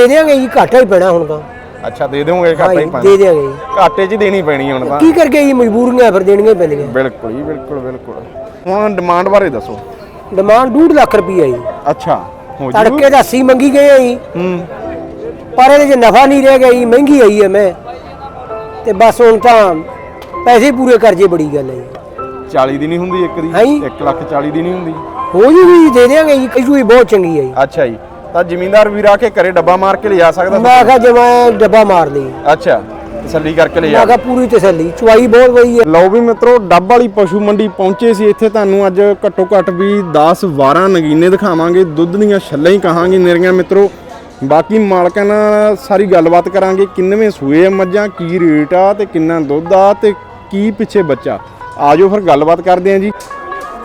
ਦੇ ਦਿਆਂਗੇ ਜੀ ਘਾਟਾ ਹੀ ਪੈਣਾ ਹੁਣ ਤਾਂ। ਅੱਛਾ ਦੇ ਦਿਓਗੇ ਹਾਂ ਘਾਟਾ ਜੀ, ਹੀ ਦੇ ਪਾਣੀ ਜੀ। ਘਾਟੇ 'ਚ ਹੀ ਦੇਣੀ ਪੈਣੀ ਹੁਣ ਤਾਂ। ਕੀ ਕਰਕੇ ਜੀ ਮਜਬੂਰੀਆਂ ਫਿਰ ਦੇਣੀਆਂ ਹੀ ਪੈਂਦੀਆਂ ਬਿਲਕੁਲ ਜੀ ਬਿਲਕੁਲ ਬਿਲਕੁਲ। ਹੁਣ ਡਿਮਾਂਡ ਬਾਰੇ ਦੱਸੋ। ਡਿਮਾਂਡ 2 ਲੱਖ ਰੁਪਈਆ ਜੀ। ਅੱਛਾ ਹੋ ਜੂ। ਤੜਕੇ ਦਾ 80 ਮੰਗੀ ਗਏ ਆ ਜੀ। ਹੂੰ। ਪਰ ਇਹਦੇ 'ਚ ਨਫਾ ਨਹੀਂ ਰਹਿ ਗਿਆ ਜੀ ਮਹਿੰਗੀ ਆਈ ਹੈ ਮੈਂ। ਤੇ ਬਸ ਹੁਣ ਤਾਂ ਪੈਸੇ ਪੂਰੇ ਕਰ ਜੇ ਬੜੀ ਗੱਲ ਹੈ ਜੀ। 40 ਦੀ ਨਹੀਂ ਹੁੰਦੀ ਇੱਕ ਦੀ। ਹੈਂ ਜੀ? 1 ਲੱਖ 40 ਦੀ ਨਹੀਂ ਹੁੰਦੀ। ਹੋ ਜੂਗੀ ਜੀ ਦੇ ਦਿਆਂਗੇ ਜੀ ਕਸ਼ੂ ਹੀ ਬਹੁਤ ਚੰਗੀ ਹੈ ਜੀ। ਅੱਛਾ ਜੀ। ਤਾਂ ਜ਼ਿਮੀਂਦਾਰ ਵੀਰ ਆ ਕੇ ਘਰੇ ਡੱਬਾ ਮਾਰ ਕੇ ਲਿਜਾ ਸਕਦਾ ਮੈਂ ਕਿਹਾ ਜੇ ਮੈਂ ਡੱਬਾ ਮਾਰ ਲਈ। ਅੱਛਾ ਤਸੱਲੀ ਕਰਕੇ ਮੈਂ ਲਿਜਾ ਪੂਰੀ ਤਸੱਲੀ ਚੁਆਈ ਬਹੁਤ ਵਧੀਆ ਲਓ ਵੀ ਮਿੱਤਰੋ ਡੱਬ ਵਾਲੀ ਪਸ਼ੂ ਮੰਡੀ ਪਹੁੰਚੇ ਸੀ। ਇੱਥੇ ਤੁਹਾਨੂੰ ਅੱਜ ਘੱਟੋ ਘੱਟ ਵੀ 10 12 ਨਗੀਨੇ ਦਿਖਾਵਾਂਗੇ। ਦੁੱਧ ਦੀਆਂ ਛੱਲਾਂ ਹੀ ਕਹਾਂਗੇ ਮੇਰੀਆਂ ਮਿੱਤਰੋ। ਬਾਕੀ ਮਾਲਕਾਂ ਨਾਲ ਸਾਰੀ ਗੱਲਬਾਤ ਕਰਾਂਗੇ। ਕਿੰਨਵੇਂ ਸੂਏ ਆ ਮੱਝਾਂ ਕੀ ਰੇਟ ਆ ਤੇ ਕਿੰਨਾ ਦੁੱਧ ਆ ਤੇ ਕੀ ਪਿੱਛੇ ਬੱਚਾ। ਆਜੋ ਫਿਰ ਗੱਲਬਾਤ ਕਰਦੇ ਆਂ ਜੀ।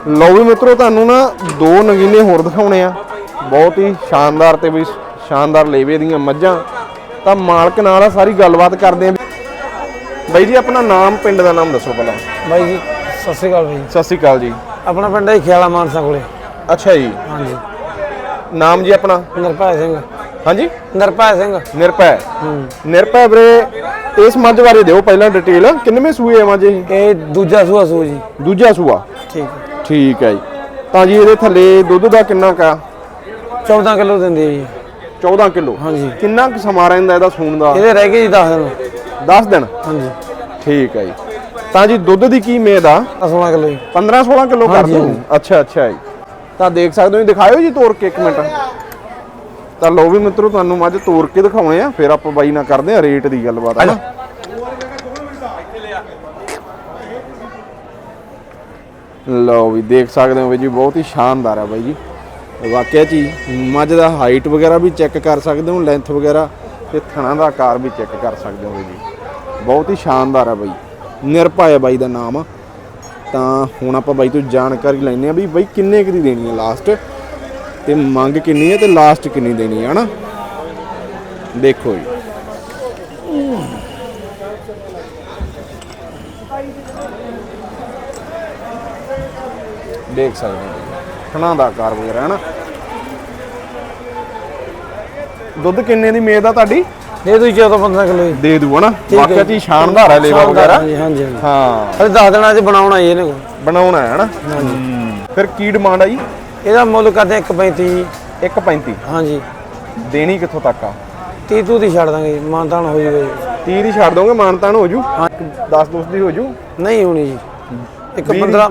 ਲਓ ਵੀ ਮਿੱਤਰੋ ਤੁਹਾਨੂੰ ਨਾ ਦੋ ਨਗੀਨੇ ਹੋਰ ਦਿਖਾਉਣੇ ਆ। ਬਹੁਤ ਹੀ ਸ਼ਾਨਦਾਰ ਤੇ ਵੀ ਸ਼ਾਨਦਾਰ ਲੇਵੇ ਦੀਆਂ ਮੱਝਾਂ। ਤਾਂ ਮਾਲਕ ਨਾਲ ਆ ਸਾਰੀ ਗੱਲਬਾਤ ਕਰਦੇ ਆਂ। ਬਾਈ ਜੀ ਆਪਣਾ ਨਾਮ ਪਿੰਡ ਦਾ ਨਾਮ ਦੱਸੋ ਪਹਿਲਾਂ। ਬਾਈ ਜੀ ਸਤਿ ਸ਼੍ਰੀ ਅਕਾਲ ਬਾਈ ਸਤਿ ਸ਼੍ਰੀ ਅਕਾਲ ਜੀ। ਆਪਣਾ ਪਿੰਡ ਹੈ ਖਿਆਲਾ ਮਾਨਸਾ ਕੋਲੇ। ਅੱਛਾ ਜੀ। ਹਾਂਜੀ। ਨਾਮ ਜੀ ਆਪਣਾ? ਨਿਰਭੈ ਸਿੰਘ। ਹਾਂਜੀ? ਨਿਰਭੈ ਸਿੰਘ। ਨਿਰਭੈ। ਹੂੰ। ਨਿਰਭੈ ਵੀਰੇ ਇਸ ਮੱਝ ਬਾਰੇ ਦਿਓ ਪਹਿਲਾਂ ਡਿਟੇਲ ਕਿੰਨਵੇਂ ਸੂਏ ਆ ਮੱਝ ਇਹ? ਇਹ ਦੂਜਾ ਸੂਆ ਸੂ ਜੀ। ਦੂਜਾ ਸੂਆ? ਠੀਕ ਹੈ। ਠੀਕ ਹੈ ਜੀ। ਤਾਂ ਜੀ ਇਹਦੇ ਥੱਲੇ ਦੁੱਧ ਦਾ ਕਿੰਨਾ ਕਾ 14 ਕਿਲੋ ਦਿੰਦੀ ਜੀ। 14 ਕਿਲੋ? ਹਾਂਜੀ। ਕਿੰਨਾ ਕੁ ਸਮਾਂ ਰਹਿੰਦਾ ਇਹਦਾ ਸੂਣ ਦਾ? ਇਹਦੇ ਰਹਿ ਗਏ ਜੀ 10 ਦਿਨ। 10 ਦਿਨ? ਹਾਂਜੀ। ਠੀਕ ਹੈ ਜੀ। ਤਾਂ ਜੀ ਦੁੱਧ ਦੀ ਕੀ ਮੇਦ ਆ? 16 ਕਿਲੋ ਜੀ। 15 16 ਕਿਲੋ ਕਰ ਹਾਂਜੀ, ਦੂੰ ਅੱਛਾ ਅੱਛਾ ਜੀ। ਤਾਂ ਦੇਖ ਸਕਦੇ ਹੋ ਜੀ ਦਿਖਾਇਓ ਜੀ ਤੋੜ ਕੇ ਇੱਕ ਮਿੰਟ। ਤਾਂ ਲਓ ਵੀ ਮਿੱਤਰੋ ਤੁਹਾਨੂੰ ਮੱਝ ਤੋੜ ਕੇ ਦਿਖਾਉਣੇ ਆ। ਫਿਰ ਆਪਾਂ ਬਾਈ ਨਾਲ ਕਰਦੇ ਆ ਰੇਟ ਦੀ ਗੱਲਬਾਤ ਹੈ ਨਾ? ਲਓ ਵੀ ਦੇਖ ਸਕਦੇ ਹੋ ਵੀ ਜੀ ਬਹੁਤ ਹੀ ਸ਼ਾਨਦਾਰ ਹੈ ਬਾਈ ਜੀ। ਵਾਕਿਆ ਜੀ, ਮੱਝ ਦਾ ਹਾਈਟ ਵਗੈਰਾ ਵੀ ਚੈੱਕ ਕਰ ਸਕਦੇ ਹੋ ਲੈਂਥ ਵਗੈਰਾ ਤੇ ਥਣਾ ਦਾ ਆਕਾਰ ਵੀ ਚੈੱਕ ਕਰ ਸਕਦੇ ਹੋ ਜੀ। ਬਹੁਤ ਹੀ ਸ਼ਾਨਦਾਰ ਹੈ ਬਾਈ, ਨਿਰਭਾ ਹੈ ਬਾਈ ਦਾ ਨਾਮ। ਤਾਂ ਹੁਣ ਆਪਾਂ ਬਾਈ ਤੋਂ ਜਾਣਕਾਰੀ ਲੈਣੇ ਆ ਵੀ ਬਾਈ ਕਿੰਨੇ ਕੁ ਦੀ ਦੇਣੀ ਹੈ ਲਾਸਟ ਤੇ ਮੰਗ ਕਿੰਨੀ ਹੈ ਤੇ ਲਾਸਟ ਕਿੰਨੀ ਦੇਣੀ ਹੈ ਹਨਾ? ਦੇਖੋ ਜੀ। ਦੇਖ ਸਕਦੇ ਹੋ ਥਣਾ ਦਾ ਆਕਾਰ ਵਗੈਰਾ ਹੈ ਨਾ ਦੁੱਧ ਕਿੰਨੇ ਦੀ ਮੇਦ ਆ ਤੁਹਾਡੀ? ਦੇ ਦੂ 14 15 ਕਿਲੋ ਦੇ ਦੂ ਹਨਾ? ਵਾਕਿਆ ਜੀ। ਸ਼ਾਨਦਾਰ ਹੈ ਲੇਵਾ ਵਗੈਰਾ। ਹਾਂਜੀ ਹਾਂ। ਅਰੇ 10 ਦਿਨਾਂ ਚ ਬਣਾਉਣਾ ਜੀ ਇਹਨੇ ਬਣਾਉਣਾ ਹੈ ਹਨਾ? ਫਿਰ ਕੀ ਡਿਮਾਂਡ ਆ ਜੀ? ਇਹਦਾ ਮੁੱਲ ਕਰਦੇ 1.35 ਜੀ 1.35 ਹਾਂਜੀ। ਦੇਣੀ ਕਿੱਥੋਂ ਤੱਕ ਆ? 30 ਤੂ ਦੀ ਛੱਡ ਦਾਂਗੇ ਮਾਨਤਾਨ ਹੋ ਜੂਗਾ ਜੀ। 30 ਦੀ ਛੱਡ ਦੋਗੇ ਮਾਨਤਾਨ ਹੋ ਜੂ? 10 ਦੋਸਤ ਦੀ ਹੋ ਜੂ? ਨਹੀਂ ਹੋਣੀ ਜੀ। ਇੱਕ ਵੀਹ 15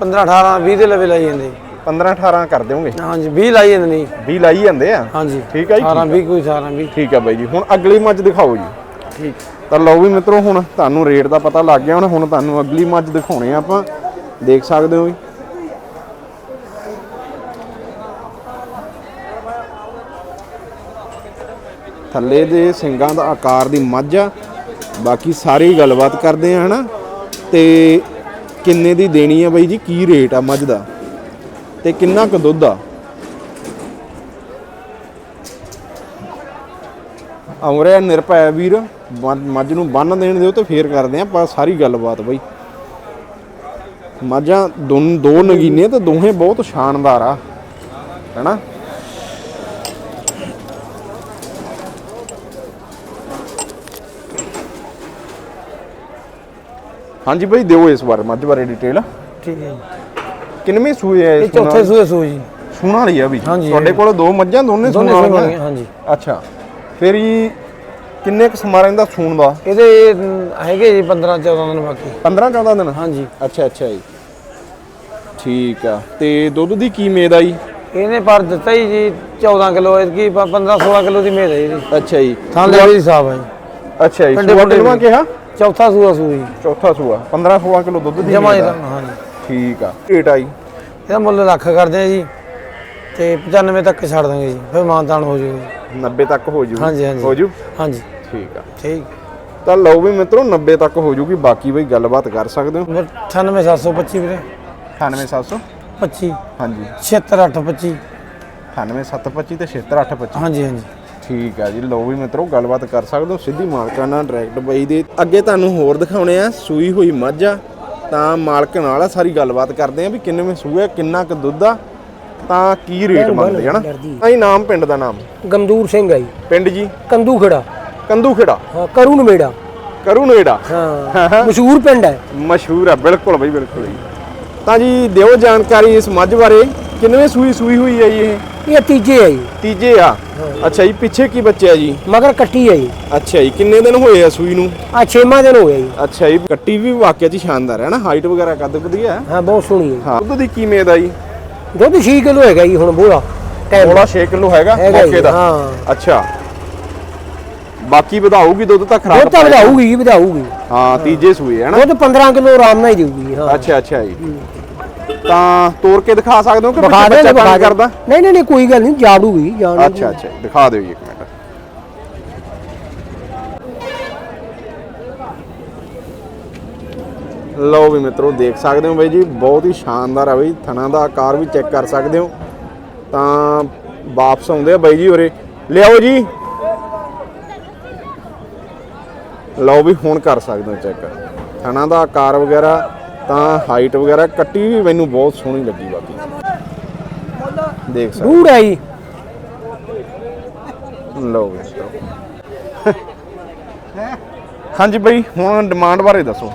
15 18 20 ਦੇ ਲੈਵਲ ਲਾਈ ਜਾਂਦੇ 15 18 ਕਰ ਦਿਓਗੇ। ਹਾਂਜੀ 20 ਲਾਈ ਜਾਂਦੇ ਨਹੀਂ 20 ਲਾਈ ਜਾਂਦੇ ਆ? ਹਾਂਜੀ। ਠੀਕ ਹੈ ਜੀ 18 20 ਕੋਈ 18 20 ਠੀਕ ਹੈ ਬਾਈ ਜੀ ਹੁਣ ਅਗਲੀ ਮੱਝ ਦਿਖਾਓ ਜੀ। ਠੀਕ। ਤਾਂ ਲਓ ਵੀ ਮਿੱਤਰੋ ਹੁਣ ਤੁਹਾਨੂੰ ਰੇਟ ਦਾ ਪਤਾ ਲੱਗ ਗਿਆ ਹੁਣ ਹੁਣ ਤੁਹਾਨੂੰ ਅਗਲੀ ਮੱਝ ਦਿਖਾਉਣੇ ਆ ਆਪਾਂ। ਦੇਖ ਸਕਦੇ ਹੋ ਜੀ। ਥੱਲੇ ਦੇ ਸਿੰਗਾਂ ਦਾ ਆਕਾਰ ਦੀ ਮੱਝ ਆ। ਬਾਕੀ ਸਾਰੀ ਗੱਲਬਾਤ ਕਰਦੇ ਆ ਹਨਾ। ਤੇ ਕਿੰਨੇ ਦੀ ਦੇਣੀ ਆ ਬਾਈ ਜੀ? ਕੀ ਰੇਟ ਆ ਮੱਝ ਦਾ? ਤੇ ਕਿੰਨਾ ਕੁ ਦੁੱਧ ਆ? ਅਮਰੇ ਨਿਰਭੈ ਵੀਰ, ਮੱਝ ਨੂੰ ਬੰਨ ਦੇਣ ਦਿਓ ਤੇ ਫੇਰ ਕਰਦੇ ਆਪਾਂ ਸਾਰੀ ਗੱਲਬਾਤ ਬਈ। ਮੱਝਾਂ ਦੋ ਨਗੀਨੇ ਤੇ ਦੋਹੇ ਬਹੁਤ ਸ਼ਾਨਦਾਰ ਆ, ਹੈਨਾ? ਹਾਂਜੀ ਬਈ, ਦਿਓ ਇਸ ਬਾਰੇ ਮੱਝ ਬਾਰੇ ਡਿਟੇਲ ਠੀਕ ਹੈ ਕਿੰਨਵੇਂ ਸੂਏ ਆ ਇਹ ਚੌਥੇ ਸੂਏ ਸੂ ਜੀ। ਸੂਣ ਵਾਲੀ ਆ ਵੀ। ਹਾਂਜੀ। ਤੁਹਾਡੇ ਕੋਲ ਦੋ ਮੱਝਾਂ ਦੋਨੇ ਸੂਣ ਦੋਨੇ ਸੂਣ ਵਾਲੀਆਂ ਵਾਲੀਆਂ ਹਾਂਜੀ। ਅੱਛਾ। ਫਿਰ ਜੀ ਕਿੰਨੇ ਕੁ ਸਮਾਂ ਰਹਿੰਦਾ ਸੂਣ ਦਾ? ਇਹਦੇ ਅਮ, ਹੈਗੇ ਜੀ 15 14 ਦਿਨ ਬਾਕੀ। 15 14 ਦਿਨ? ਹਾਂਜੀ। ਅੱਛਾ ਅੱਛਾ ਜੀ। ਠੀਕ ਆ। ਤੇ ਦੁੱਧ ਦੀ ਕੀ ਮੇਦ ਆ ਜੀ? ਇਹਨੇ ਪਰ ਦਿੱਤਾ ਹੀ ਜੀ 14 ਕਿਲੋ ਇਤਕੀ 15 16 ਕਿਲੋ ਦੀ ਮੇਦ ਹੈ ਇਹਦੀ। ਅੱਛਾ ਜੀ। ਥਾਂ ਲੈ ਦੀ ਹਿਸਾਬ ਹੈ ਜੀ। ਅੱਛਾ ਜੀ ਪਿੰਡੇ ਸੂਆ ਕਿੰਨਵਾਂ ਵੀ। ਕਿਹਾ? ਚੌਥਾ ਸੂਆ ਸੂ ਜੀ ਚੌਥਾ ਸੂਆ। 15 16 ਕਿਲੋ ਦੁੱਧ ਦੀ ਜਮਾ ਮੇਦ ਜੀ ਆ। ਹਾਂਜੀ। ਠੀਕ ਆ। ਰੇਟ ਆਈ ਇਹਦਾ ਮੁੱਲ ਲੱਖ ਕਰਦੇ ਆ ਜੀ ਤੇ 95 ਤੱਕ ਛੱਡ ਦਾਂਗੇ ਜੀ ਫਿਰ ਮਾਨਤਾਨ ਹੋ ਜਾਊਗਾ 90 ਤੱਕ ਹੋ ਜੂ ਹਾਂਜੀ, ਹਾਂਜੀ। ਹੋ ਜੂ? ਹਾਂਜੀ। ਠੀਕ ਆ। ਠੀਕ। ਤਾਂ ਲਓ ਵੀ ਮਿੱਤਰੋ 90 ਤੱਕ ਹੋ ਜੂਗੀ ਬਾਕੀ ਬਈ ਗੱਲਬਾਤ ਕਰ ਸਕਦੇ ਹੋ। 98725 ਵੀਰੇ। 98700 25 ਹਾਂਜੀ। 76825 98725 ਤੇ 76825 ਹਾਂਜੀ ਹਾਂਜੀ। ਠੀਕ ਆ ਜੀ ਲਓ ਵੀ ਮਿੱਤਰੋ ਗੱਲਬਾਤ ਕਰ ਸਕਦੇ ਹੋ। ਸਿੱਧੀ ਮਾਲਕਾਂ ਨਾਲ ਡਾਇਰੈਕਟ ਬਾਈ ਦੇ। ਅੱਗੇ ਤੁਹਾਨੂੰ ਹੋਰ ਦਿਖਾਉਣੇ ਆ ਸੂਈ ਹੋਈ ਮੱਝ ਆ ਤਾਂ ਮਾਲਕ ਨਾਲ ਸਾਰੀ ਗੱਲਬਾਤ ਕਰਦੇ ਆ ਵੀ ਕਿੰਨੇ ਸੂਆ ਕਿੰਨਾ ਕੁ ਦੁੱਧ ਆ ਤਾਂ ਕੀ ਰੇਟ ਬਣਦੇ ਹਨਾ? ਇਹ ਨਾਮ ਪਿੰਡ ਦਾ ਨਾਮ। ਗਮਦੂਰ ਸਿੰਘ ਆ ਜੀ। ਪਿੰਡ ਜੀ? ਕੰਦੂ ਖੜਾ ਕੰਦੂ ਖੇੜਾ ਹਾਂ ਕਰੂਨ ਮੇੜਾ ਕਰੂ ਨੇੜਾ ਹਾਂ। ਮਸ਼ਹੂਰ ਪਿੰਡ ਹੈ। ਮਸ਼ਹੂਰ ਆ ਬਿਲਕੁਲ ਬਈ ਬਿਲਕੁਲ ਜੀ ਤਾਂ ਜੀ ਦਿਓ ਜਾਣਕਾਰੀ ਇਸ ਮੱਝ ਬਾਰੇ। ਕਿੰਨਵੇਂ ਸੂਈ ਸੂਈ ਹੋਈ ਹੈ ਜੀ ਇਹ? ਇਹ ਤੀਜੇ ਆ ਜੀ। ਤੀਜੇ ਆ? ਅੱਛਾ ਜੀ ਪਿੱਛੇ ਕੀ ਬੱਚੇ ਆ ਜੀ? ਮਗਰ ਕੱਟੀ ਹੈ ਜੀ। ਅੱਛਾ ਜੀ ਕਿੰਨੇ ਦਿਨ ਹੋਏ ਆ ਸੂਈ ਨੂੰ? ਆ ਛੇਵਾਂ ਦਿਨ ਹੋ ਗਿਆ ਜੀ। ਅੱਛਾ ਜੀ ਕੱਟੀ ਵੀ ਵਾਕਿਆ ਚ ਸ਼ਾਨਦਾਰ ਹੈ ਨਾ ਹਾਈਟ ਵਗੈਰਾ ਕੱਦ ਵਧੀਆ ਹੈ? ਹਾਂ ਬਹੁਤ ਸੋਹਣੀ ਹੈ ਹਾਂ। ਦੁੱਧ ਦੀ ਕੀ ਮੇਦ ਆ ਜੀ? ਦੁੱਧ 6 ਕਿਲੋ ਹੈਗਾ ਜੀ ਹੁਣ ਬੋਲਾ। ਥੋੜਾ 6 ਕਿਲੋ ਹੈਗਾ? ਮੌਕੇ ਜੀ, ਦਾ? ਹਾਂ। ਅੱਛਾ। ਬਾਕੀ ਵਧਾਊਗੀ ਦੁੱਧ ਤਾਂ ਖਰਾਬ ਦੁੱਧ ਤਾਂ ਵਧਾਊਗੀ ਜੀ ਵਧਾਊਗੀ। ਹਾਂ ਤੀਜੇ ਸੂਏ ਹੈ ਨਾ? ਦੁੱਧ 15 ਕਿਲੋ ਆਰਾਮ ਨਾਲ ਹੀ ਦੇਊਗੀ ਹਾਂ। ਅੱਛਾ ਅੱਛਾ ਜੀ। ਤਾਂ ਤੋੜ ਕੇ ਦਿਖਾ ਸਕਦੇ ਹੋ ਕਿ ਬੱਚਾ ਤੰਗ ਕਰਦਾ? ਨਹੀਂ ਨਹੀਂ ਨਹੀਂ ਕੋਈ ਗੱਲ ਨਹੀਂ ਜਾੜੂਗੀ ਜਾਣ ਅੱਛਾ ਅੱਛਾ ਦਿਖਾ ਦਿਓ ਜੀ ਇੱਕ ਮਿੰਟ। ਲਓ ਵੀ ਮਿੱਤਰੋ ਦੇਖ ਸਕਦੇ ਹੋ ਬਾਈ ਜੀ ਬਹੁਤ ਹੀ ਸ਼ਾਨਦਾਰ ਆ ਬਈ ਥਣਾ ਦਾ ਆਕਾਰ ਵੀ ਚੈੱਕ ਕਰ ਸਕਦੇ ਹੋ। ਤਾਂ ਵਾਪਸ ਆਉਂਦੇ ਆ ਬਾਈ ਜੀ ਉਰੇ। ਲਿਆਓ ਜੀ। ਲਓ ਵੀ ਹੁਣ ਕਰ ਸਕਦੇ ਹੋ ਚੈੱਕ। ਥਣਾ ਦਾ ਆਕਾਰ ਵਗੈਰਾ ਤਾਂ ਹਾਈਟ ਵਗੈਰਾ ਕੱਟੀ ਵੀ ਮੈਨੂੰ ਬਹੁਤ ਸੋਹਣੀ ਲੱਗੀ ਬਾਕੀ। ਦੇਖ ਸਕਦੇ ਹੈ ਜੀ। ਲਓ। ਹਾਂਜੀ ਬਈ ਹੁਣ ਡਿਮਾਂਡ ਬਾਰੇ ਦੱਸੋ।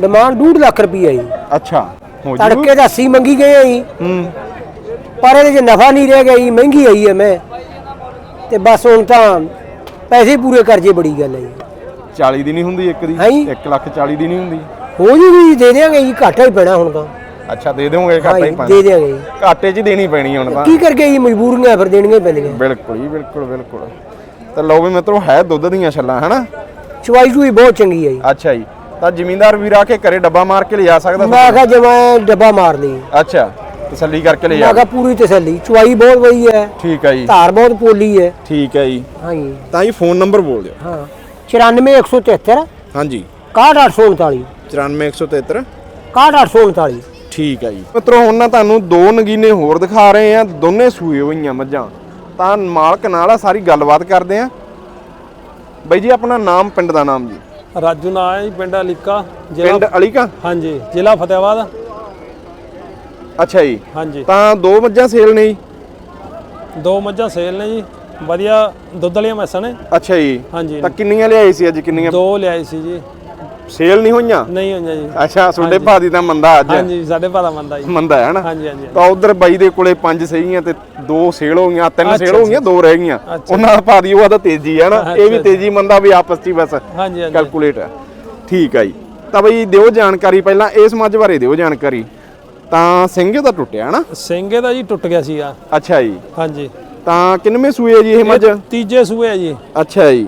ਡਿਮਾਂਡ 2 ਲੱਖ ਰੁਪਈਆ ਜੀ। ਅੱਛਾ ਹੋ ਜੂ। ਤੜਕੇ ਦਾ 80 ਮੰਗੀ ਗਏ ਆ ਜੀ। ਹੂੰ। ਪਰ ਇਹਦੇ 'ਚ ਨਫਾ ਨਹੀਂ ਰਹਿ ਗਿਆ ਜੀ ਮਹਿੰਗੀ ਆਈ ਹੈ ਮੈਂ। ਤੇ ਬਸ ਹੁਣ ਤਾਂ ਪੈਸੇ ਪੂਰੇ ਕਰ ਜੇ ਬੜੀ ਗੱਲ ਹੈ ਜੀ। 40 ਦੀ ਨਹੀਂ ਹੁੰਦੀ ਇੱਕ ਦੀ। ਹੈਂ ਜੀ? 1 ਲੱਖ 40 ਦੀ ਨਹੀਂ ਹੁੰਦੀ। ਹੋ ਜੂਗੀ ਦੇ ਦਿਆਂਗੇ ਜੀ ਘਾਟਾ ਹੀ ਪੈਣਾ ਹੁਣ ਤਾਂ। ਅੱਛਾ ਦੇ ਦਿਓਗੇ ਹਾਂ ਘਾਟਾ ਹੀ ਦੇ ਪਾਣਾ। ਦਿਆਂਗੇ ਜੀ। ਘਾਟੇ 'ਚ ਹੀ ਦੇਣੀ ਪੈਣੀ ਹੁਣ ਤਾਂ। ਕੀ ਕਰਕੇ ਜੀ ਮਜਬੂਰੀਆਂ ਫਿਰ ਦੇਣੀਆਂ ਪੈਂਦੀਆਂ ਬਿਲਕੁਲ ਜੀ ਬਿਲਕੁਲ ਬਿਲਕੁਲ। ਤਾਂ ਲਓ ਵੀ ਮਿੱਤਰੋ ਹੈ ਦੁੱਧ ਦੀਆਂ ਛੱਲਾਂ ਹਨਾ? ਚੁਆਈ ਚੁਈ ਬਹੁਤ ਚੰਗੀ ਹੈ ਜੀ। ਅੱਛਾ ਜੀ। ਤਾਂ ਜ਼ਿਮੀਂਦਾਰ ਵੀਰ ਆ ਕੇ ਘਰੇ ਡੱਬਾ ਮਾਰ ਕੇ ਲਿਜਾ ਸਕਦਾ ਮੈਂ ਆਖਿਆ ਜੇ ਮੈਂ ਡੱਬਾ ਮਾਰ ਲਈ ਅੱਛਾ ਤਸੱਲੀ ਕਰਕੇ ਮੈਂ ਲਿਜਾ ਆਖਿਆ ਪੂਰੀ ਤਸੱਲੀ। ਚੁਆਈ ਬਹੁਤ ਵਧੀਆ ਹੈ। ਠੀਕ ਹੈ ਜੀ। ਧਾਰ ਬਹੁਤ ਪੋਲੀ ਹੈ। ਠੀਕ ਹੈ ਜੀ। ਹਾਂ ਜੀ। ਤਾਂ ਜੀ ਫੋਨ ਨੰਬਰ ਬੋਲ ਦਿਓ। ਹਾਂ। 94173 ਹਾਂਜੀ। 61839 94173 61839 ਠੀਕ ਹੈ ਜੀ। ਮਿੱਤਰੋ ਹੁਣ ਨਾ ਤੁਹਾਨੂੰ ਦੋ ਨਗੀਨੇ ਹੋਰ ਦਿਖਾ ਰਹੇ ਆ ਦੋਨੇ ਸੂਏ ਹੋਈਆਂ ਮੱਝਾਂ। ਤਾਂ ਮਾਲਕ ਨਾਲ ਆ ਸਾਰੀ ਗੱਲਬਾਤ ਕਰਦੇ ਆ। ਬਾਈ ਜੀ ਆਪਣਾ ਨਾਮ ਪਿੰਡ ਦਾ ਨਾਮ ਜੀ। ਰਾਜੂ ਨਾਂ ਹੈ ਜੀ ਪਿੰਡ ਅਲੀਕਾ ਜ਼ਿਲ੍ਹਾ ਪਿੰਡ ਅਲੀਕਾ? ਹਾਂਜੀ ਜ਼ਿਲ੍ਹਾ ਫਤਿਆਬਾਦ ਅੱਛਾ ਜੀ। ਹਾਂਜੀ। ਤਾਂ ਦੋ ਮੱਝਾਂ ਸੇਲ ਨੇ ਜੀ? ਦੋ ਮੱਝਾਂ ਸੇਲ ਨੇ ਜੀ। ਵਧੀਆ ਦੁੱਧ ਵਾਲੀਆਂ ਮੈਸਾਂ ਨੇ। ਅੱਛਾ ਜੀ। ਹਾਂਜੀ। ਤਾਂ ਕਿੰਨੀਆਂ ਲਿਆਈ ਸੀ ਅੱਜ ਕਿੰਨੀਆਂ? ਦੋ ਲਿਆਏ ਸੀ ਜੀ। ਸੇਲ ਨਹੀਂ ਹੋਈਆਂ? ਨਹੀਂ ਹੋਈਆਂ ਜੀ। ਅੱਛਾ ਤੁਹਾਡੇ ਭਾਦੀ ਦਾ ਮੰਦਾ ਅੱਜ। ਹਾਂਜੀ ਸਾਡੇ ਭਾਦਾ ਮੰਦਾ ਜੀ। ਮੰਦਾ ਹੈ ਨਾ? ਹਾਂਜੀ ਹਾਂਜੀ ਤਾਂ ਉਧਰ ਬਾਈ ਦੇ ਕੋਲੇ ਪੰਜ ਸਹੀਆਂ ਤੇ ਦੋ ਸੇਲ ਹੋ ਗਈਆਂ ਤਿੰਨ ਅੱਛਾ, ਸੇਲ ਹੋ ਗਈਆਂ ਦੋ ਰਹਿ ਗਈਆਂ। ਅੱਛਾ। ਉਹਨਾਂ ਦਾ ਭਾਦੀ ਉਹ ਆਦਾ ਤੇਜ਼ੀ ਹੈ ਨਾ। ਇਹ ਵੀ ਅੱਛਾ। ਤੇਜ਼ੀ ਮੰਦਾ ਵੀ ਆਪਸ ਚ ਹੀ ਬਸ ਹਾਂਜੀ ਹਾਂਜੀ। ਕੈਲਕੂਲੇਟ ਹੈ ਠੀਕ ਹੈ ਜੀ। ਤਾਂ ਬਈ ਦਿਓ ਜਾਣਕਾਰੀ ਪਹਿਲਾਂ ਇਸ ਮੱਝ ਬਾਰੇ ਦਿਓ ਜਾਣਕਾਰੀ। ਤਾਂ ਸਿੰਘ ਦਾ ਟੁੱਟਿਆ ਨਾ ਸਿੰਘੇ ਦਾ ਜੀ ਟੁੱਟ ਗਿਆ ਸੀਗਾ। ਅੱਛਾ ਜੀ। ਹਾਂਜੀ। ਤਾਂ ਕਿੰਨਵੇਂ ਸੂਏ ਆ ਜੀ ਇਹ ਮੱਝ? ਤੀਜੇ ਸੂਏ ਹੈ ਜੀ। ਅੱਛਾ ਜੀ।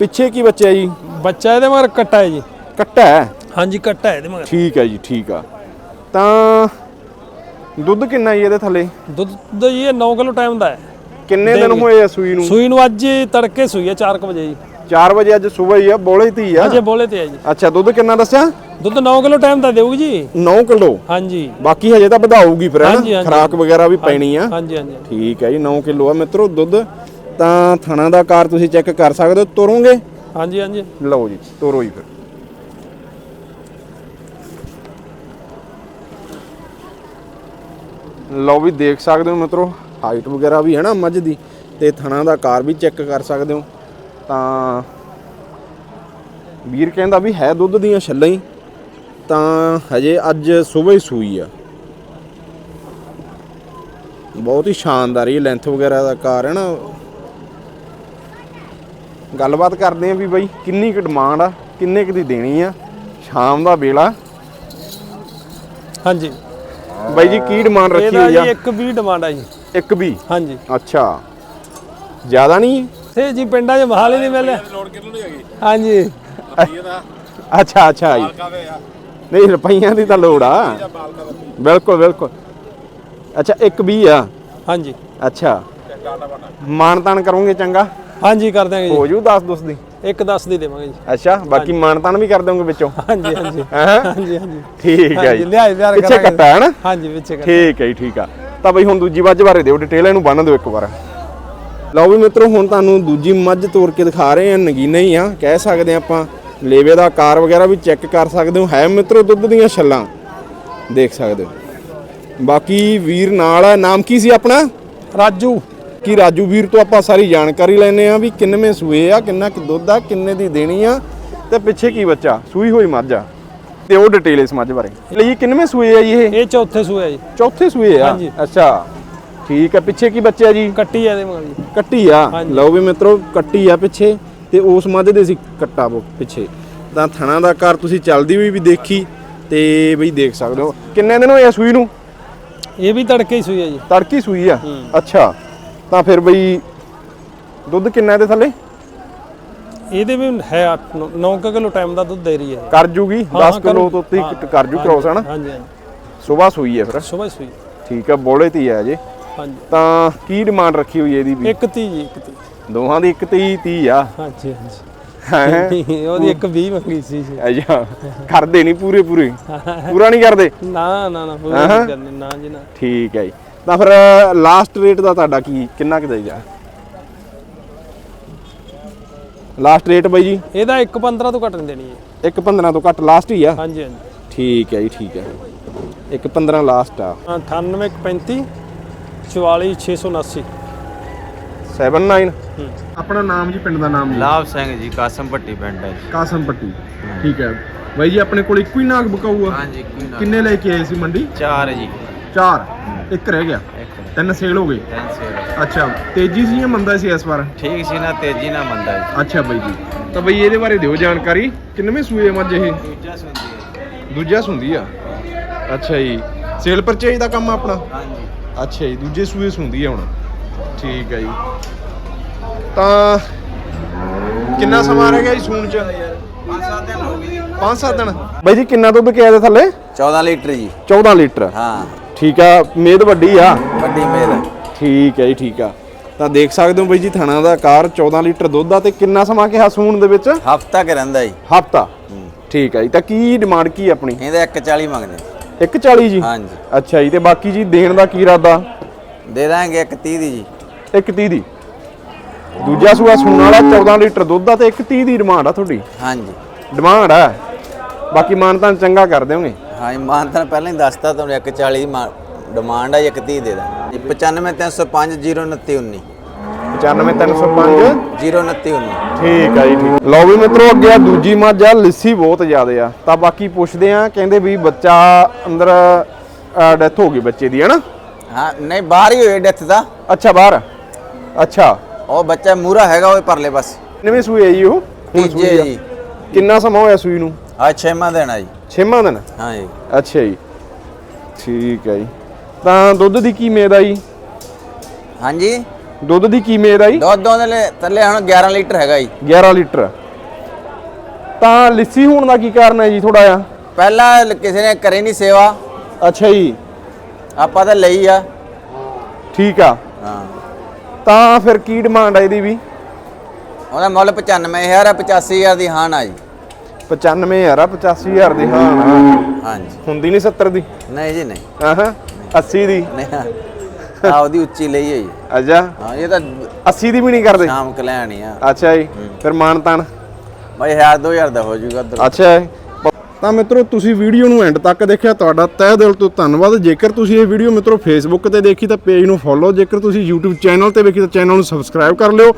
ਪਿੱਛੇ ਕੀ ਬੱਚਾ ਜੀ? ਬੱਚਾ ਇਹਦੇ ਮਗਰ ਕੱਟਾ ਹੈ ਜੀ। ਕੱਟਾ ਹੈ? ਹਾਂਜੀ ਕੱਟਾ ਹੈ ਇਹਦੇ ਮਗਰ। ਠੀਕ ਹੈ ਜੀ ਠੀਕ ਆ। ਤਾਂ ਦੁੱਧ ਕਿੰਨਾ ਜੀ ਇਹਦੇ ਥੱਲੇ? ਦੁੱਧ ਜੀ ਇਹ 9 ਕਿਲੋ ਟਾਈਮ ਦਾ ਹੈ। ਕਿੰਨੇ ਦਿਨ ਹੋਏ ਆ ਸੂਈ ਨੂੰ? ਸੂਈ ਨੂੰ ਅੱਜ ਤੜਕੇ ਸੂਈ ਹੈ 4 ਵਜੇ ਜੀ। 4 ਵਜੇ ਅੱਜ ਸਵੇਰ ਹੀ ਆ ਬੋਲੇ ਧੀ ਆ। ਅਜੇ ਬੋਲੇ ਤੇ ਹੈ ਜੀ। ਅੱਛਾ ਦੁੱਧ ਕਿੰਨਾ ਦੱਸਿਆ? ਦੁੱਧ 9 ਕਿਲੋ ਟਾਈਮ ਦਾ ਦੇਊਗੀ ਜੀ। 9 ਕਿਲੋ? ਹਾਂਜੀ। ਬਾਕੀ ਹਜੇ ਤਾਂ ਵਧਾਊਗੀ ਫਿਰ ਹਨਾ। ਖਰਾਕ ਵਗੈਰਾ ਵੀ ਪੈਣੀ ਆ। ਹਾਂਜੀ ਹਾਂਜੀ। ਠੀਕ ਹੈ ਜੀ 9 ਕਿਲੋ ਆ ਮਿੱਤਰੋ ਦੁੱਧ ਤਾਂ ਥਣਾ ਦਾ ਕਾਰ ਤੁਸੀਂ ਚੈੱਕ ਕਰ ਸਕਦੇ ਹੋ? ਤੁਰੋਗੇ? ਹਾਂਜੀ ਹਾਂਜੀ। ਲਓ ਜੀ ਤੋਰੋ ਜੀ ਫਿਰ। ਲਓ ਵੀ ਦੇਖ ਸਕਦੇ ਹੋ ਮਿੱਤਰੋ ਹਾਈਟ ਵਗੈਰਾ ਵੀ ਹੈ ਨਾ ਮੱਝ ਦੀ ਤੇ ਥਣਾ ਦਾ ਕਾਰ ਵੀ ਚੈੱਕ ਕਰ ਸਕਦੇ ਹੋ। ਤਾਂ ਵੀਰ ਕਹਿੰਦਾ ਵੀ ਹੈ ਦੁੱਧ ਦੀਆਂ ਛੱਲਾਂ ਹੀ ਤਾਂ ਹਜੇ ਅੱਜ ਸਵੇਰ ਹੀ ਸੂਈ ਆ। ਬਹੁਤ ਹੀ ਸ਼ਾਨਦਾਰ ਇਹ ਲੈਂਥ ਵਗੈਰਾ ਦਾ ਕਾਰ ਹੈ ਨਾ ਗੱਲਬਾਤ ਕਰਦੇ ਆਂ ਵੀ ਬਾਈ ਕਿੰਨੀ ਕੁ ਡਿਮਾਂਡ ਆ ਕਿੰਨੇ ਕੁ ਦੀ ਦੇਣੀ ਆ ਸ਼ਾਮ ਦਾ ਵੇਲਾ। ਹਾਂਜੀ। ਬਾਈ ਜੀ ਕੀ ਡਿਮਾਂਡ ਰੱਖੀ ਇਹਦਾ ਹੋਈ ਜੀ ਆ ਇੱਕ ਵੀ ਡਿਮਾਂਡ ਹੈ ਜੀ। ਇੱਕ ਵੀ ਹਾਂਜੀ। ਅੱਛਾ। ਜ਼ਿਆਦਾ ਨਹੀਂ? ਤੇ ਜੀ ਪਿੰਡਾਂ 'ਚ ਮਹਾਲ ਨਹੀਂ ਮਿਲਿਆ ਹਾਂਜੀ। ਅੱਛਾ ਅੱਛਾ ਜੀ। ਨਹੀਂ ਰੁਪਈਆਂ ਦੀ ਤਾਂ ਲੋੜ ਆ। ਬਿਲਕੁਲ ਬਿਲਕੁਲ। ਅੱਛਾ ਇੱਕ ਵੀ ਆ। ਹਾਂਜੀ। ਅੱਛਾ। ਮਾਨ ਤਾਨ ਕਰੋਗੇ ਚੰਗਾ। ਹਾਂਜੀ ਕਰ ਦਿਆਂਗੇ ਹੋ ਜੂ। 10 ਦੁਸ ਦੀ। ਜੀ ਇੱਕ 10 ਦੀ ਦੇਵਾਂਗੇ ਜੀ। ਅੱਛਾ ਬਾਕੀ ਮਾਨ ਤਾਨ ਵੀ ਕਰ ਦੋਗੇ ਵਿੱਚੋਂ। ਹਾਂਜੀ ਹਾਂਜੀ। ਹੈਂ? ਹਾਂਜੀ ਹਾਂਜੀ। ਠੀਕ ਹੈ ਹਾਂਜੀ, ਜੀ ਲਿਆਏ ਪਿਆਰ ਪਿੱਛੇ ਕਰਾਂਗੇ। ਕੱਟਾ ਹੈ ਨਾ ਹਾਂਜੀ ਵਿੱਚੇ ਕਰ ਠੀਕ ਹੈ ਜੀ ਠੀਕ ਆ। ਤਾਂ ਬਈ ਹੁਣ ਦੂਜੀ ਮੱਝ ਬਾਰੇ ਦਿਓ ਡਿਟੇਲ ਇਹਨੂੰ ਬੰਨ ਦਿਓ ਇੱਕ ਵਾਰ। ਲਓ ਵੀ ਮਿੱਤਰੋ ਹੁਣ ਤੁਹਾਨੂੰ ਦੂਜੀ ਮੱਝ ਤੋੜ ਕੇ ਦਿਖਾ ਰਹੇ ਆ ਨਗੀਨੇ ਹੀ ਆ। ਕਹਿ ਸਕਦੇ ਆ ਆਪਾਂ ਲੇਵੇ ਦਾ ਆਕਾਰ ਵਗੈਰਾ ਵੀ ਚੈੱਕ ਕਰ ਸਕਦੇ ਹੋ। ਹੈ ਮਿੱਤਰੋ ਦੁੱਧ ਦੀਆਂ ਛੱਲਾਂ। ਦੇਖ ਸਕਦੇ ਹੋ। ਬਾਕੀ ਵੀਰ ਨਾਲ ਹੈ ਨਾਮ ਕੀ ਸੀ ਆਪਣਾ? ਰਾਜੂ। ਕੀ ਰਾਜੂ ਵੀਰ ਤੋਂ ਆਪਾਂ ਸਾਰੀ ਜਾਣਕਾਰੀ ਲੈਣੇ ਆ ਵੀ ਕਿੰਨਵੇਂ ਸੂਏ ਆ ਕਿੰਨਾ ਕੁ ਦੁੱਧ ਆ ਕਿੰਨੇ ਦੀ ਦੇਣੀ ਆ ਤੇ ਪਿੱਛੇ ਕੀ ਬੱਚਾ? ਸੂਈ ਹੋਈ ਮੱਝ ਆ। ਤੇ ਉਹ ਡਿਟੇਲ ਇਸ ਮੱਝ ਬਾਰੇ। ਲਈ ਕਿੰਨਵੇਂ ਸੂਏ ਆ ਜੀ ਇਹ? ਇਹ ਚੌਥੇ ਸੂਏ ਜੀ। ਚੌਥੇ ਸੂਏ ਆ? ਹਾਂਜੀ। ਅੱਛਾ। ਠੀਕ ਆ ਪਿੱਛੇ ਕੀ ਬੱਚਾ ਜੀ? ਕੱਟੀ ਆ ਇਹਦੇ ਮਗਰ ਜੀ। ਕੱਟੀ ਆ? ਹਾਂਜੀ। ਲਓ ਵੀ ਮਿੱਤਰੋ ਕੱਟੀ ਆ ਪਿੱਛੇ ਤੇ ਉਸ ਮੱਝ ਦੇ ਸੀ ਕੱਟਾ ਉਹ ਪਿੱਛੇ। ਤਾਂ ਥਣਾ ਦਾ ਘਰ ਤੁਸੀਂ ਚੱਲਦੀ ਹੋਈ ਵੀ ਦੇਖੀ ਤੇ ਬਈ ਦੇਖ ਸਕਦੇ ਹੋ। ਕਿੰਨੇ ਦਿਨ ਹੋਏ ਆ ਸੂਈ ਨੂੰ? ਇਹ ਵੀ ਤੜਕੇ ਹੀ ਸੂਈ ਆ ਜੀ। ਤੜਕੀ ਸੂਈ ਆ। ਅੱਛਾ। ਤਾਂ ਫਿਰ ਬਈ ਦੁੱਧ ਕਿੰਨਾ ਇਹਦੇ ਥੱਲੇ? ਇਹਦੇ ਵੀ ਹੈ 9 ਕਿਲੋ ਟਾਈਮ ਦਾ ਦੁੱਧ ਦੇ ਰਹੀ ਹੈ। ਕਰ ਜੂਗੀ ਹਾਂ, 10 ਹਾਂ, ਕਿਲੋ ਤੋਂ ਹਾਂ, ਕਰ ਜੂ ਕ੍ਰੋਸ ਹਨਾ? ਹਾਂਜੀ ਹਾਂਜੀ। ਸਵੇਰ ਸੂਈ ਹੈ ਫਿਰ। ਸਵੇਰ ਸੂਈ। ਠੀਕ ਆ ਬੋਲੇ ਤੀ ਆ ਜੇ। ਹਾਂਜੀ। ਤਾਂ ਕੀ ਡਿਮਾਂਡ ਰੱਖੀ ਹੋਈ ਹੈ ਇਹਦੀ ਵੀ? ਇੱਕ ਤੀ ਜੀ ਇੱਕ ਤੀ ਦੋਹਾਂ ਦੀ ਇੱਕ 30 30 ਆ। ਹਾਂਜੀ ਹਾਂਜੀ। ਹੈਂ? ਉਹਦੀ ਇੱਕ 20 ਮੰਗੀ ਸੀ ਅੱਛਾ ਕਰਦੇ ਨਹੀਂ ਪੂਰੇ ਪੂਰੇ ਪੂਰਾ ਨਹੀਂ ਕਰਦੇ? ਨਾ ਨਾ ਨਾ ਪੂਰੀ ਹਾਂ। ਨਹੀਂ ਕਰਨੀ ਨਾ ਜੀ ਨਾ। ਠੀਕ ਹੈ ਜੀ। ਤਾਂ ਫਿਰ ਲਾਸਟ ਰੇਟ ਦਾ ਤੁਹਾਡਾ ਕੀ ਕਿੰਨਾ ਕੁ ਦੇਗਾ ਲਾਸਟ ਰੇਟ ਬਾਈ ਜੀ? ਇਹਦਾ 1.15 ਤੋਂ ਘੱਟ ਨਹੀਂ ਦੇਣੀ ਹੈ 1.15 ਤੋਂ ਘੱਟ ਲਾਸਟ ਹੀ ਆ? ਹਾਂਜੀ ਹਾਂਜੀ। ਠੀਕ ਹੈ ਜੀ ਠੀਕ ਹੈ। 1.15 ਲਾਸਟ ਆ। 9835 44679 79 ਆਪਣਾ ਨਾਮ ਜੀ ਪਿੰਡ ਦਾ ਨਾਮ ਜੀ? ਲਾਭ ਸਿੰਘ ਜੀ ਕਾਸਮ ਭੱਟੀ ਪਿੰਡ ਹੈ ਜੀ। ਕਾਸਮ ਪੱਟੀ ਠੀਕ ਹੈ। ਬਾਈ ਜੀ ਆਪਣੇ ਕੋਲ ਇੱਕੋ ਹੀ ਨਾਗ ਬਕਾਊ ਆ? ਹਾਂਜੀ ਕਿੰਨੇ ਲੈ ਕੇ ਆਏ ਸੀ ਮੰਡੀ? ਚਾਰ ਜੀ। ਚਾਰ ਇੱਕ ਰਹਿ ਗਿਆ। ਇੱਕ ਤਿੰਨ ਸੇਲ ਹੋ ਗਏ। ਤਿੰਨ ਅੱਛਾ ਤੇਜ਼ੀ ਸੀ ਜਾਂ ਮੰਦਾ ਸੀ ਇਸ ਵਾਰ? ਠੀਕ ਸੀ ਨਾ ਤੇਜ਼ੀ ਨਾ ਮੰਦਾ ਜੀ ਅੱਛਾ ਬਾਈ ਜੀ। ਤਾਂ ਬਈ ਇਹਦੇ ਬਾਰੇ ਦਿਓ ਜਾਣਕਾਰੀ। ਕਿੰਨਵੇਂ ਸੂਏ ਮੱਝ ਇਹ? ਦੂਜਾ ਸੁਣਦੀ ਹੈ। ਦੂਜਾ ਸੁੰਦੀ ਆ। ਅੱਛਾ ਜੀ। ਸੇਲ ਪਰਚੇਜ ਦਾ ਕੰਮ ਆ ਆਪਣਾ? ਹਾਂਜੀ। ਅੱਛਾ ਜੀ ਦੂਜੇ ਸੂਏ ਸੁੰਦੀ ਆ ਹੁਣ। ਠੀਕ ਹੈ ਜੀ। ਤਾਂ ਕਿੰਨਾ ਸਮਾਂ ਰਹਿ ਗਿਆ ਜੀ ਸੂਣ ਚ? ਪੰਜ ਸੱਤ ਦਿਨ ਹੋ ਗਏ। ਜੀ 5-7 ਦਿਨ। ਬਾਈ ਜੀ ਕਿੰਨਾ ਦੁੱਧ ਕਿਹਾ ਇਹਦੇ ਥੱਲੇ? 14 ਲੀਟਰ ਜੀ। 14 ਲੀਟਰ। ਹਾਂ। ਠੀਕ ਆ ਮੇਦ ਵੱਡੀ ਆ? ਵੱਡੀ ਮੇਲ ਠੀਕ ਹੈ ਜੀ ਠੀਕ ਆ। ਤਾਂ ਦੇਖ ਸਕਦੇ ਹੋ ਬਾਈ ਜੀ ਥਣਾ ਦਾ ਕਾਰ 14 ਲੀਟਰ ਦੁੱਧ ਆ ਤੇ ਕਿੰਨਾ ਸਮਾਂ ਕਿਹਾ ਸੂਣ ਦੇ ਵਿੱਚ? ਹਫਤਾ ਕੇ ਰਹਿੰਦਾ ਜੀ। ਹਫਤਾ? ਠੀਕ ਹੈ ਜੀ ਤਾਂ ਕੀ ਡਿਮਾਂਡ ਕੀ ਆ ਆਪਣੀ? ਇਹਦਾ 140 ਮੰਗਦੇ 140 ਜੀ? ਹਾਂਜੀ। ਅੱਛਾ ਜੀ ਤੇ ਬਾਕੀ ਜੀ ਦੇਣ ਦਾ ਕੀ ਇਰਾਦਾ? ਦੇ ਦਾਂਗੇ 130 ਦੀ ਜੀ। 130 ਦੀ। ਦੂਜਾ ਸੂਆ ਸੂਣ ਵਾਲਾ 14 ਲੀਟਰ ਦੁੱਧ ਆ ਤੇ 130 ਦੀ ਡਿਮਾਂਡ ਆ ਤੁਹਾਡੀ। ਹਾਂਜੀ। ਡਿਮਾਂਡ ਆ। ਬਾਕੀ ਮਾਨਤਾਨ ਚੰਗਾ ਕਰ ਦਿਓਗੇ। ਹਾਂ ਮਾਨਤਨ ਪਹਿਲਾਂ ਹੀ ਦੱਸਤਾ ਤੁਹਾਨੂੰ 140 ਦੀ ਮਾ- ਡਿਮਾਂਡ ਹੈ 130 ਦੇ ਦਾਂਗੇ 95305 02919 95305 02919 ਠੀਕ ਆ ਜੀ ਠੀਕ। ਲਓ ਵੀ ਮਿੱਤਰੋ ਅੱਗੇ ਆ ਦੂਜੀ ਮੱਝ ਆ ਲਿੱਸੀ ਬਹੁਤ ਜ਼ਿਆਦੇ ਆ। ਤਾਂ ਬਾਕੀ ਪੁੱਛਦੇ ਆ ਕਹਿੰਦੇ ਵੀ ਬੱਚਾ ਅੰਦਰ ਡੈਥ ਹੋ ਗਈ ਬੱਚੇ ਦੀ ਹਨਾ? ਹਾਂ ਨਹੀਂ ਬਾਹਰ ਹੀ ਹੋਈ ਡੈਥ ਦਾ ਅੱਛਾ ਬਾਹਰ? ਅੱਛਾ। ਉਹ ਬੱਚਾ ਮੂਰਾ ਹੈਗਾ ਉਹ ਪਰਲੇ ਬਸ ਕਿੰਨਵੇਂ ਸੂਈ ਆ ਜੀ ਉਹ ਤੀਜੇ ਆ। ਜੀ। ਕਿੰਨਾ ਸਮਾਂ ਹੋਇਆ ਸੂਈ ਨੂੰ? ਆ ਛੇਵਾਂ ਦੇਣਾ ਜੀ। ਛੇਵਾਂ ਦਿਨ? ਹਾਂ ਜੀ। ਅੱਛਾ ਜੀ। ਠੀਕ ਹੈ ਜੀ। ਤਾਂ ਦੁੱਧ ਦੀ ਕੀ ਮੇਦ ਆ ਜੀ? ਹਾਂਜੀ ਦੁੱਧ ਦੀ ਕੀ ਮੇਦ ਆ ਜੀ? ਦੁੱਧ ਉਹਦੇ ਥੱਲੇ ਹੁਣ 11 ਲੀਟਰ ਹੈਗਾ ਜੀ। 11 ਲੀਟਰ। ਤਾਂ ਲਿੱਸੀ ਹੋਣ ਦਾ ਕੀ ਕਾਰਨ ਹੈ ਜੀ ਥੋੜਾ ਜਿਹਾ? ਪਹਿਲਾਂ ਕਿਸੇ ਨੇ ਕਰੀ ਨਹੀਂ ਸੇਵਾ। ਅੱਛਾ ਜੀ। ਆਪਾਂ ਤਾਂ ਲਈ ਆ। ਠੀਕ ਆ। ਹਾਂ। ਤਾਂ ਫਿਰ ਕੀ ਡਿਮਾਂਡ ਆ ਇਹਦੀ ਵੀ? ਉਹਦਾ ਮੁੱਲ 95000 ਹੈ 85000 ਦੀ ਹਾਨ ਆ ਜੀ। 95000 ਆ 85000 ਦੀ ਹਾਂ ਨਾ ਹਾਂਜੀ। ਹੁੰਦੀ ਨਹੀਂ 70 ਦੀ? ਨਹੀਂ ਜੀ ਨਹੀਂ। ਆਹਾਂ 80 ਦੀ? ਨਹੀਂ ਆ ਉਹਦੀ ਉੱਚੀ ਲਈ ਹੈ ਜੀ ਅੱਛਾ। ਹਾਂ ਇਹ ਤਾਂ 80 ਦੀ ਵੀ ਨਹੀਂ ਕਰਦੇ। ਸ਼ਾਮ ਕਲਿਆਣੀ ਆ। ਅੱਛਾ ਜੀ ਫਿਰ ਮਾਨ ਤਾਨ ਬਈ 1000 2000 ਦਾ ਹੋ ਜਾਊਗਾ ਉੱਧਰ। ਅੱਛਾ ਜੀ। ਤਾਂ ਮਿੱਤਰੋ ਤੁਸੀਂ ਵੀਡੀਓ ਨੂੰ ਐਂਡ ਤੱਕ ਦੇਖਿਆ ਤੁਹਾਡਾ ਤਹਿ ਦਿਲ ਤੋਂ ਧੰਨਵਾਦ। ਜੇਕਰ ਤੁਸੀਂ ਇਹ ਵੀਡੀਓ ਮਿੱਤਰੋ ਫੇਸਬੁੱਕ ਤੇ ਦੇਖੀ ਤਾਂ ਪੇਜ ਨੂੰ ਫੋਲੋ ਜੇਕਰ ਤੁਸੀਂ YouTube ਚੈਨਲ ਤੇ ਵੇਖੀ ਤਾਂ ਚੈਨਲ ਨੂੰ ਸਬਸਕ੍ਰਾਈਬ ਕਰ ਲਿਓ।